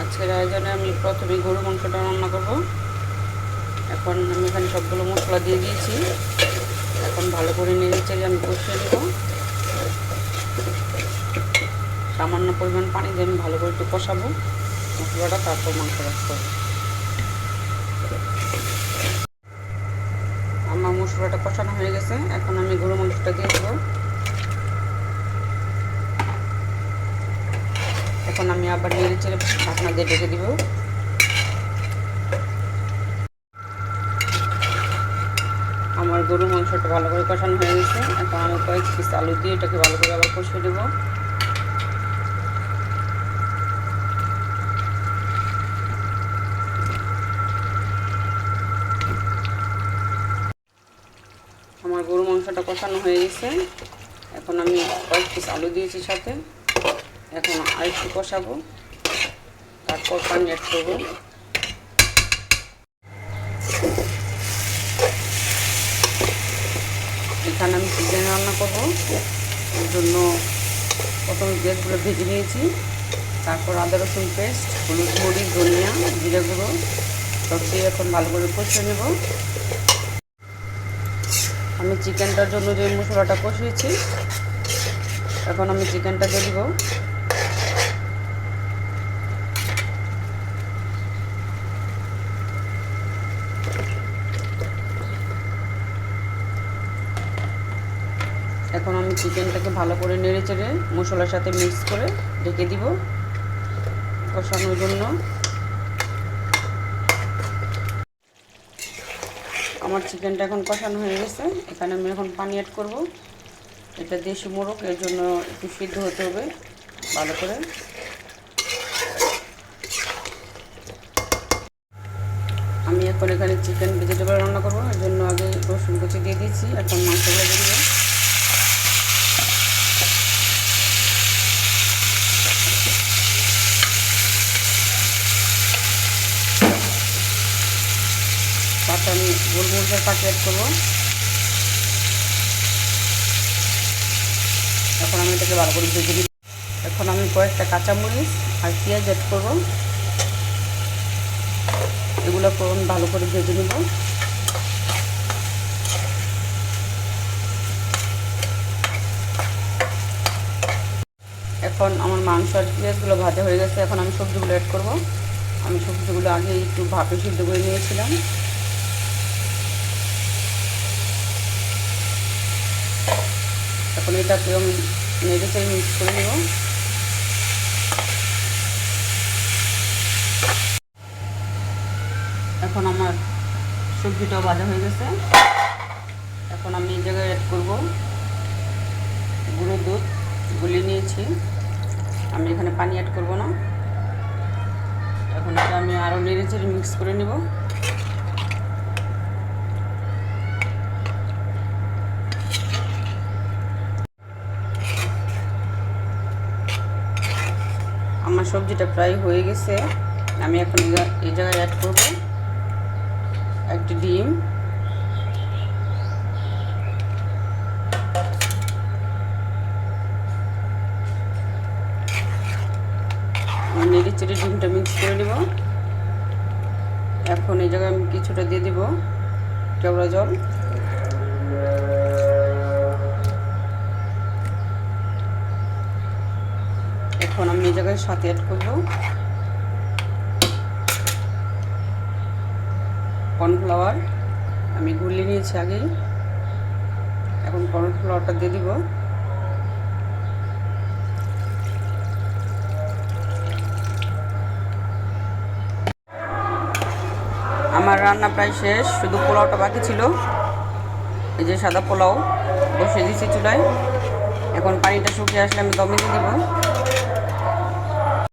আজকের আয়োজনে আমি প্রথমে গরু মাংসটা রান্না করব। এখন আমি এখানে সবগুলো মশলা দিয়ে দিয়েছি। এখন ভালো করে নেড়ে চেড়ে আমি কষিয়ে নেব। সামান্য পরিমাণ পানি দিয়ে আমি ভালো করে একটু কষাবো। মশলাটা তারপর মাংস রাখতে আমার মশলাটা কষানো হয়ে গেছে। এখন আমি গরু মাংসটা দিয়ে দেবো। এখন আমি আবার নেড়ে চেড়ে ঢাকনা দিয়ে ঢেকে দিব। আমার গরু মাংসটা ভালো করে কষানো হয়ে গেছে। এখন আমি কয়েক পিস আলু দিয়ে এটাকে ভালো করে আবার কষিয়ে দেবো আমার গরু মাংসটা কষানো হয়ে গেছে। এখন আমি কয়েক পিস আলু দিয়েছি সাথে। এখন আর একটু কষাবো, তারপর পানি অ্যাড করব। এখানে আমি চিকেন রান্না করব, এর জন্য প্রথমে পেঁয়াজগুলো ভেজে নিয়েছি, তারপর আদা, রসুন পেস্ট, হলুদ মরিচ, ধনিয়া, জিরে গুঁড়ো, সব দিয়ে এখন ভালো করে কষিয়ে নেব। আমি চিকেনটার জন্য যে মশলাটা কষিয়েছি, এখন আমি চিকেনটা দিয়ে দিব। এখন আমি চিকেনটাকে ভালো করে নেড়ে চেড়ে মশলার সাথে মিক্স করে ঢেকে দিব কষানোর জন্য। আমার চিকেনটা এখন কষানো হয়ে গেছে। এখানে আমি এখন পানি অ্যাড করব। এটা দেশি মোরগ, এর জন্য একটু সিদ্ধ হতে হবে ভালো করে। আমি এখন এখানে চিকেন ভেজিটেবল রান্না করব। এর জন্য আগে রসুন কুচি দিয়ে দিয়েছি। এখন মাংসগুলো দিয়ে তারপর আমি গোলমরিচের পাখি অ্যাড করব। এখন আমি এটাকে ভালো করে ভেজে দিই এখন আমি কয়েকটা কাঁচামরিচ আর পেঁয়াজ অ্যাড করব। এগুলো আমি ভালো করে ভেজে নেব। এখন আমার মাংস আর পেঁয়াজগুলো ভাজা হয়ে গেছে। এখন আমি সবজিগুলো অ্যাড করব। আমি সবজিগুলো আগে একটু ভাপে সিদ্ধ করে নিয়েছিলাম। এখন এটাকে আমি নেড়ে চেড়ে মিক্স করে নেব। এখন আমার সবজিটাও ভাজা হয়ে গেছে। এখন আমি এই জায়গায় অ্যাড করব গুঁড়ো দুধ, গুলিয়ে নিয়েছি। আমি এখানে পানি অ্যাড করব না। এখন এটা আমি আরও নেড়ে চেড়ে মিক্স করে নেব। আমার সবজিটা প্রায় হয়ে গেছে। আমি এখন এই জায়গায় অ্যাড করব। একটি ডিম। নেড়ে চেড়ে ডিমটা মিক্স করে নেব। এখন এই জায়গায় আমি কিছুটা দিয়ে দিব। কেওড়া জল। এখন আমি এই জায়গায় সাথে অ্যাড করব। কর্নফ্লাওয়ার আমি গুলিয়ে নিয়েছি আগেই। এখন কর্নফ্লাওয়ারটা দিয়ে দিব। আমার রান্না প্রায় শেষ, শুধু পোলাওটা বাকি ছিল। এই যে সাদা পোলাও বসিয়ে দিয়েছি চুলায়। এখন পানিটা শুকিয়ে আসলে আমি দমে দিয়ে দিব।